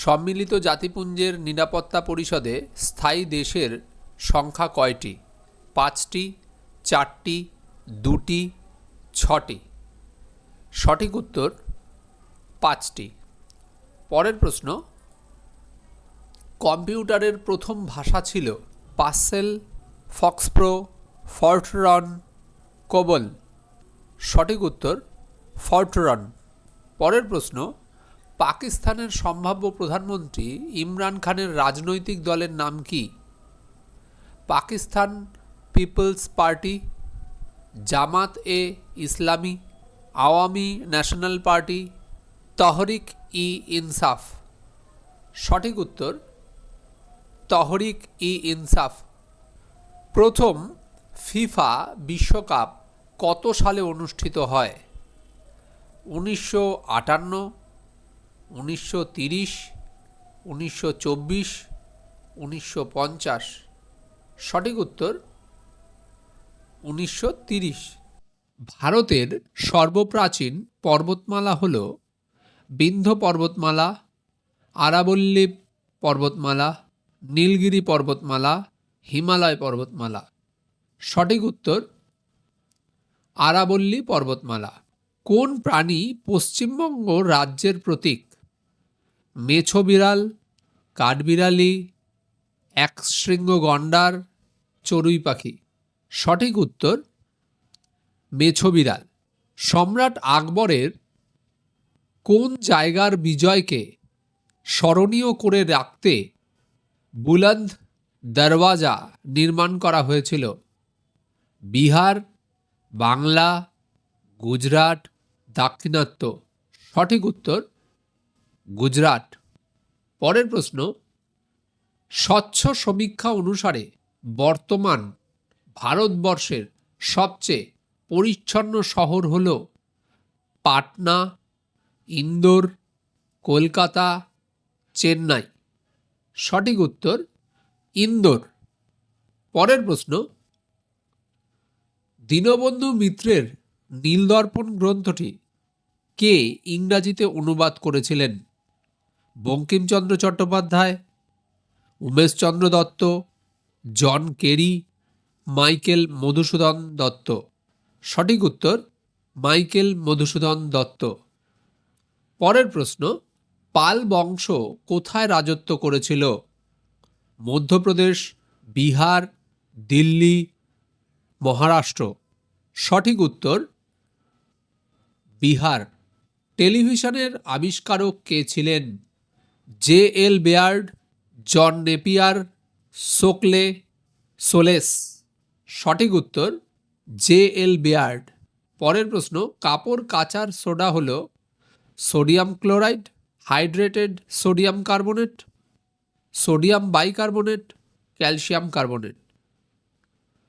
সম্মিলিত জাতিপুঞ্জের নিরাপত্তা পরিষদে স্থায়ী দেশের সংখ্যা কয়টি? পাঁচটি, চারটি, দুটি, ছটি? সঠিক উত্তর পাঁচটি। পরের প্রশ্ন, কম্পিউটারের প্রথম ভাষা ছিল পাসেল ফক্সপ্রো, ফর্টরন, কোবল। সঠিক উত্তর ফর্টরন। পরের প্রশ্ন পাকিস্তানের সম্ভাব্য প্রধানমন্ত্রী ইমরান খানের রাজনৈতিক দলের নাম কি? Pakistan peoples party, Jamaat e Islami, Awami national party, Tehreek e Insaf. সঠিক উত্তর, তহরিক ই ইনসাফ। প্রথম ফিফা বিশ্বকাপ কত সালে অনুষ্ঠিত হয়? উনিশশো আটান্ন উনিশশো তিরিশ, উনিশশো চব্বিশ, উনিশশো পঞ্চাশ। সঠিক উত্তর উনিশশো তিরিশ। ভারতের সর্বপ্রাচীন পর্বতমালা হল বিন্ধ্য পর্বতমালা, আরাবল্লী পর্বতমালা, নীলগিরি পর্বতমালা, হিমালয় পর্বতমালা। সঠিক উত্তর আরাবল্লী পর্বতমালা। কোন প্রাণী পশ্চিমবঙ্গ রাজ্যের প্রতীক? মেছো বিড়াল কাঠবিড়ালি এক শৃঙ্গ গন্ডার, চড়ুই পাখি। সঠিক উত্তর, মেছো বিড়াল। সম্রাট আকবরের কোন জায়গার বিজয়কে স্মরণীয় করে রাখতে বুলন্দ দরওয়াজা নির্মাণ করা হয়েছিল? বিহার, বাংলা, গুজরাট, দাক্ষিণাত্য। সঠিক উত্তর গুজরাট। পরের প্রশ্ন, স্বচ্ছ সমীক্ষা অনুসারে বর্তমান ভারতবর্ষের সবচেয়ে পরিচ্ছন্ন শহর হল পাটনা, ইন্দোর, কলকাতা, চেন্নাই। সঠিক উত্তর, ইন্দোর। পরের প্রশ্ন, দীনবন্ধু মিত্রের নীলদর্পণ গ্রন্থটি কে ইংরাজিতে অনুবাদ করেছিলেন? Bankimchandra Chattopadhyay, Umeshchandra Dutt, John Carey, Michael Madhusudan Dutt. সঠিক উত্তর, মাইকেল মধুসূদন দত্ত। পরের প্রশ্ন, পাল বংশ কোথায় রাজত্ব করেছিল? মধ্যপ্রদেশ, বিহার, দিল্লি, মহারাষ্ট্র। সঠিক উত্তর, বিহার। টেলিভিশনের আবিষ্কারক কে ছিলেন? J L Baird, John Napier, সোকলে সোলেস। সঠিক উত্তর, জে এল বেয়ার্ড। পরের প্রশ্ন, কাপড় কাচার সোডা হল sodium chloride, hydrated sodium carbonate, sodium bicarbonate, calcium carbonate.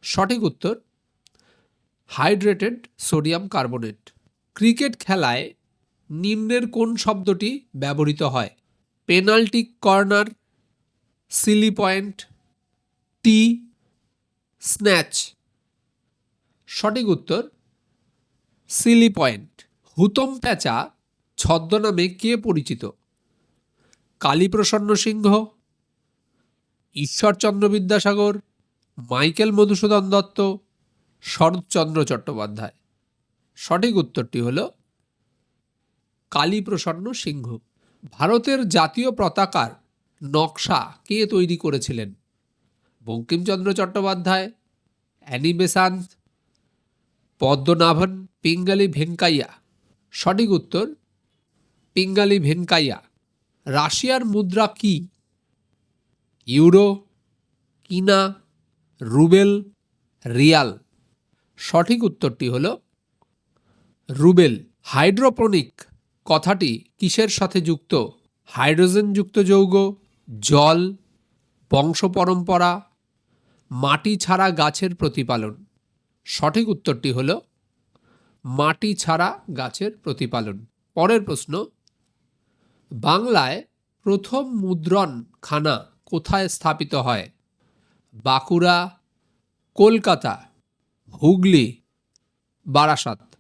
সঠিক উত্তর, হাইড্রেটেড সোডিয়াম কার্বনেট। ক্রিকেট খেলায় নিম্নের কোন শব্দটি ব্যবহৃত হয়? Penalty corner, silly point, tee, snatch. সঠিক উত্তর, সিলি পয়েন্ট। হুতম প্যাঁচা ছদ্মনামে কে পরিচিত? কালীপ্রসন্ন সিংহ, ঈশ্বরচন্দ্র বিদ্যাসাগর, মাইকেল মধুসূদন দত্ত শরৎচন্দ্র চট্টোপাধ্যায়। সঠিক উত্তরটি হল, কালীপ্রসন্ন সিংহ। ভারতের জাতীয় পতাকার নকশা কে তৈরি করেছিলেন? Bankimchandra Chattopadhyay, Annie Besant, Padmanabhan, Pingali Venkayya. সঠিক উত্তর, পিঙ্গালি ভেঙ্কাইয়া। রাশিয়ার মুদ্রা কি? ইউরো, কিনা, রুবেল, রিয়াল। সঠিক উত্তরটি হল রুবেল। হাইড্রোপনিক। কথাটি কিসের সাথে যুক্ত? হাইড্রোজেনযুক্ত যৌগ, জল বংশ পরম্পরা মাটি ছাড়া গাছের প্রতিপালন। সঠিক উত্তরটি হল, মাটি ছাড়া গাছের প্রতিপালন। পরের প্রশ্ন, বাংলায় প্রথম মুদ্রণখানা কোথায় স্থাপিত হয়? বাঁকুড়া, কলকাতা, হুগলি, বারাসাত।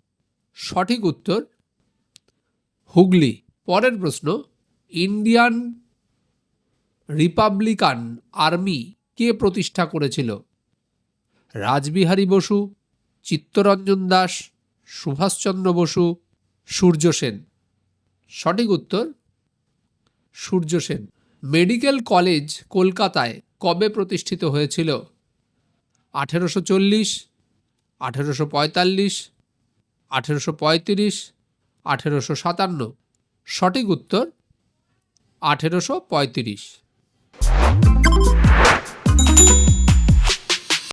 সঠিক উত্তর হুগলি। পরের প্রশ্ন, ইন্ডিয়ান রিপাবলিকান আর্মি কে প্রতিষ্ঠা করেছিল? রাজবিহারী বসু, চিত্তরঞ্জন দাস, সুভাষচন্দ্র বসু, সূর্য সেন। সঠিক উত্তর, সূর্য সেন। মেডিকেল কলেজ কলকাতায় কবে প্রতিষ্ঠিত হয়েছিল? আঠেরোশো চল্লিশ, আঠেরোশো পঁয়তাল্লিশ, আঠেরোশো পঁয়ত্রিশ আঠেরোশো সাতান্ন। সঠিক উত্তর আঠেরোশো পঁয়ত্রিশ।